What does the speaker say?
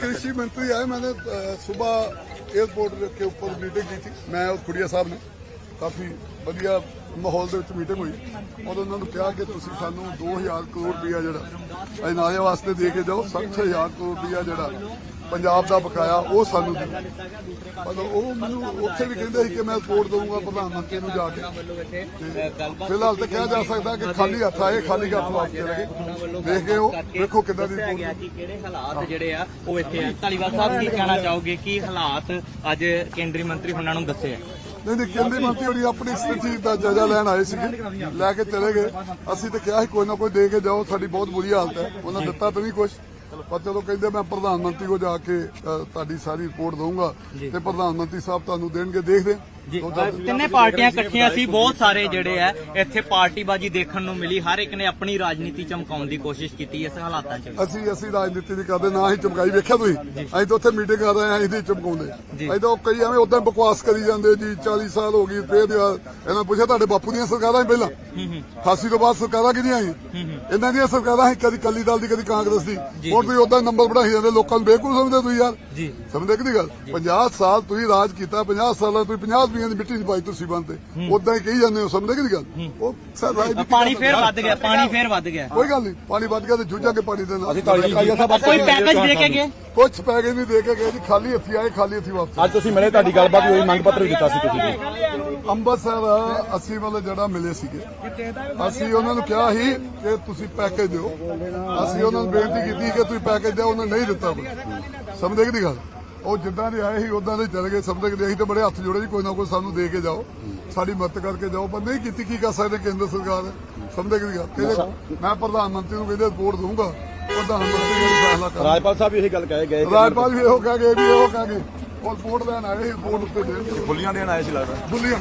कृषि मंत्री आए मैंने सुबह एयरपोर्ट के ऊपर मीटिंग की थी मैं और खुड़िया साहब ने ਕਾਫੀ ਵਧੀਆ ਮਾਹੌਲ ਦੇ ਵਿੱਚ ਮੀਟਿੰਗ ਹੋਈ। ਔਰ ਉਹਨਾਂ ਨੂੰ ਕਿਹਾ ਕਿ ਤੁਸੀਂ ਸਾਨੂੰ 2000 ਕਰੋੜ ਰੁਪਇਆ ਜਿਹੜਾ ਅਜਨਾਲੇ ਵਾਸਤੇ ਦੇ ਕੇ ਜਾਓ 60000 ਕਰੋੜ ਰੁਪਇਆ ਜਿਹੜਾ ਪੰਜਾਬ ਦਾ ਬਕਾਇਆ ਉਹ ਸਾਨੂੰ ਦਿਓ। ਮਤਲਬ ਉਹ ਮੈਨੂੰ ਉੱਥੇ ਵੀ ਕਹਿੰਦੇ ਸੀ ਕਿ ਮੈਂ ਰਿਪੋਰਟ ਦਊਂਗਾ ਪ੍ਰਧਾਨ ਮੰਤਰੀ ਨੂੰ ਜਾ ਕੇ। ਫਿਲਹਾਲ ਤਾਂ ਕਿਹਾ ਜਾ ਸਕਦਾ ਕਿ ਖਾਲੀ ਹੱਥ ਆਏ ਖਾਲੀ ਹੱਥ ਵਾਪਸ ਚਲੇ ਗਏ। ਦੇਖ ਕੇ ਉਹ ਵੇਖੋ ਕਿੱਦਾਂ ਦੀ ਕਿਹੜੇ ਹਾਲਾਤ ਜਿਹੜੇ ਆ ਉਹ ਇੱਥੇ ਆ। ਧਾਲੀਵਾਲ ਸਾਹਿਬ ਕੀ ਕਹਿਣਾ ਚਾਹੋਗੇ? ਕੀ ਹਾਲਾਤ ਅੱਜ ਕੇਂਦਰੀ ਮੰਤਰੀ ਉਹਨਾਂ ਨੂੰ ਦੱਸੇ ਆ? ਨਹੀਂ ਨਹੀਂ ਕੇਂਦਰੀ ਮੰਤਰੀ ਹੋਣੀ ਆਪਣੀ ਸਥਿਤੀ ਦਾ ਜਾਇਜ਼ਾ ਲੈਣ ਆਏ ਸੀਗੇ। ਲੈ ਕੇ ਚਲੇ ਗਏ। ਅਸੀਂ ਤਾਂ ਕਿਹਾ ਸੀ ਕੋਈ ਨਾ ਕੋਈ ਦੇ ਕੇ ਜਾਓ ਸਾਡੀ ਬਹੁਤ ਬੁਰੀ ਹਾਲਤ ਹੈ। ਉਹਨਾਂ ਦਿੱਤਾ ਤਾਂ ਨਹੀਂ ਕੁਝ ਪਰ ਚਲੋ ਕਹਿੰਦੇ ਮੈਂ ਪ੍ਰਧਾਨ ਮੰਤਰੀ ਕੋ ਜਾ ਕੇ ਤੁਹਾਡੀ ਸਾਰੀ ਰਿਪੋਰਟ ਦਊਂਗਾ ਤੇ ਪ੍ਰਧਾਨ ਮੰਤਰੀ ਸਾਹਿਬ ਤੁਹਾਨੂੰ ਦੇਣਗੇ ਦੇਖਦੇ ਜੀ ਤਿੰਨੇ ਪਾਰਟੀਆਂ ਇਕੱਠੀਆਂ ਸੀ ਬਹੁਤ ਸਾਰੇ ਜਿਹੜੇ ਆ ਇੱਥੇ ਪਾਰਟੀਬਾਜੀ ਦੇਖਣ ਨੂੰ ਮਿਲੀ ਹਰ ਇੱਕ ਨੇ ਆਪਣੀ ਰਾਜਨੀਤੀ ਚਮਕਾਉਣ ਦੀ ਕੋਸ਼ਿਸ਼ ਕੀਤੀ ਇਸ ਹਾਲਾਤਾਂ 'ਚ ਅਸੀਂ ਅਸੀਂ ਰਾਜਨੀਤੀ ਨਹੀਂ ਕਰਦੇ ਨਾ ਹੀ ਚਮਕਾਈ ਵੇਖਿਆ ਤੁਸੀਂ? ਅਸੀਂ ਤਾਂ ਉੱਥੇ ਮੀਟਿੰਗ ਕਰ ਰਹੇ ਹਾਂ ਇਹਦੀ ਚਮਕਾਉਂਦੇ। ਅਸੀਂ ਤਾਂ ਕਈ ਐਵੇਂ ਉਦਾਂ ਬਕਵਾਸ ਕਰੀ ਜਾਂਦੇ ਜੀ 40 ਸਾਲ ਹੋ ਗਏ ਫੇਰ ਇਹਨਾਂ ਪੁੱਛਿਆ ਤੁਹਾਡੇ ਬਾਪੂ ਦੀਆਂ ਸਰਕਾਰਾਂ ਸੀ ਪਹਿਲਾਂ? ਫਾਸੀ ਤੋਂ ਬਾਅਦ ਸਰਕਾਰਾਂ ਕਿਹਦੀਆਂ ਆਈਆਂ ਇਹਨਾਂ ਦੀਆਂ ਸਰਕਾਰਾਂ ਸੀ ਕਦੀ ਕੱਲੀ ਦਲ ਦੀ ਕਦੀ ਕਾਂਗਰਸ ਦੀ। ਹੁਣ ਤੁਸੀਂ ਉਦਾਂ ਨੰਬਰ ਬਣਾਈ ਜਾਂਦੇ ਲੋਕਾਂ ਨੂੰ ਬੇਵਕੂਫ ਸਮਝਦੇ ਤੁਸੀਂ ਯਾਰ। ਜੀ। ਸਮਝਦੇ ਕਿ ਨਹੀਂ ਗੱਲ? 50 ਸਾਲ ਤੁਸੀਂ ਰਾਜ ਕੀਤਾ 50 ਸਾਲਾਂ ਤੁਸੀਂ 50 ਰੁਪਈਆਂ ਦੀ ਮਿੱਟੀ ਦੀ ਪਾਈ ਤੁਸੀਂ ਬੰਦੇ ਉਦਾਂ ਹੀ ਕਹੀ ਜਾਂਦੇ ਹੋ ਸਮਝਦੇ ਕਿ ਨਹੀਂ ਗੱਲ? ਉਹ ਸਰ ਰਾਜਨੀਤੀ ਪਾਣੀ ਫੇਰ ਵੱਧ ਗਿਆ ਪਾਣੀ ਫੇਰ ਵੱਧ ਗਿਆ। ਕੋਈ ਗੱਲ ਨਹੀਂ ਪਾਣੀ ਵੱਧ ਗਿਆ ਤੇ ਜੂਝਾਂਗੇ ਪਾਣੀ ਦੇ ਨਾਲ। ਕੋਈ ਪੈਕੇਜ ਦੇ ਕੇ ਗਏ? ਕੁਛ ਪੈਗੇ ਨਹੀਂ ਦੇ ਕੇ ਗਏ ਜੀ ਖਾਲੀ ਹੱਥੀ ਆਏ ਖਾਲੀ ਹੱਥੀ ਵਾਪਸ ਅੱਜ ਤੁਸੀਂ ਮਿਲੇ ਤੁਹਾਡੀ ਗੱਲਬਾਤ ਹੋਈ ਮੰਗ ਪੱਤਰ ਵੀ ਦਿੱਤਾ ਸੀ ਤੁਸੀਂ ਜੀ ਅੰਮ੍ਰਿਤਸਰ ਅਸੀਂ ਮਤਲਬ ਜਿਹੜਾ ਮਿਲੇ ਸੀਗੇ। ਅਸੀਂ ਉਹਨਾਂ ਨੂੰ ਕਿਹਾ ਸੀ ਕਿ ਤੁਸੀਂ ਪੈਕੇਜ ਦਿਓ। ਅਸੀਂ ਉਹਨਾਂ ਨੂੰ ਬੇਨਤੀ ਕੀਤੀ ਕਿ ਤੁਸੀਂ ਪੈਕੇਜ ਦਿਓ ਉਹਨਾਂ ਨੇ ਨਹੀਂ ਦਿੱਤਾ। ਕੋਈ ਸਮਝਦੇ ਕਿ ਨਹੀਂ ਗੱਲ? ਉਹ ਜਿੱਦਾਂ ਦੇ ਆਏ ਸੀ ਉਦਾਂ ਦੇ ਚਲੇ ਗਏ। ਕਿ ਨਹੀਂ, ਅਸੀਂ ਤਾਂ ਬੜੇ ਹੱਥ ਜੋੜੇ ਜੀ ਕੋਈ ਨਾ ਕੋਈ ਸਾਨੂੰ ਦੇ ਕੇ ਜਾਓ। ਸਾਡੀ ਮਦਦ ਕਰਕੇ ਜਾਓ। ਪਰ ਨਹੀਂ ਕੀਤੀ ਕੀ ਕਰ ਸਕਦੇ ਕੇਂਦਰ ਸਰਕਾਰ? ਸਮਝਦੇ ਕਿ ਗੱਲ ਮੈਂ ਪ੍ਰਧਾਨ ਮੰਤਰੀ ਨੂੰ ਕਹਿੰਦੇ ਰਿਪੋਰਟ ਦਊਂਗਾ। ਪ੍ਰਧਾਨ ਮੰਤਰੀ ਨੇ ਫੈਸਲਾ ਕਰ ਰਾਜਪਾਲ ਸਾਹਿਬ ਵੀ ਇਹੀ ਗੱਲ ਕਹੇ ਗਏ। ਰਾਜਪਾਲ ਵੀ ਇਹੋ ਕਹਿ ਗਏ ਵੀ ਇਹੋ ਕਹਿ ਗਏ। ਉਹ ਰਿਪੋਰਟ ਲੈਣ ਆਏ ਸੀ ਰਿਪੋਰਟ ਉੱਤੇ ਦੇਣਗੇ ਬੁੱਲੀਆਂ ਦੇਣ ਆਏ ਸੀ ਲੱਗਦਾ। ਬੁੱਲੀਆਂ।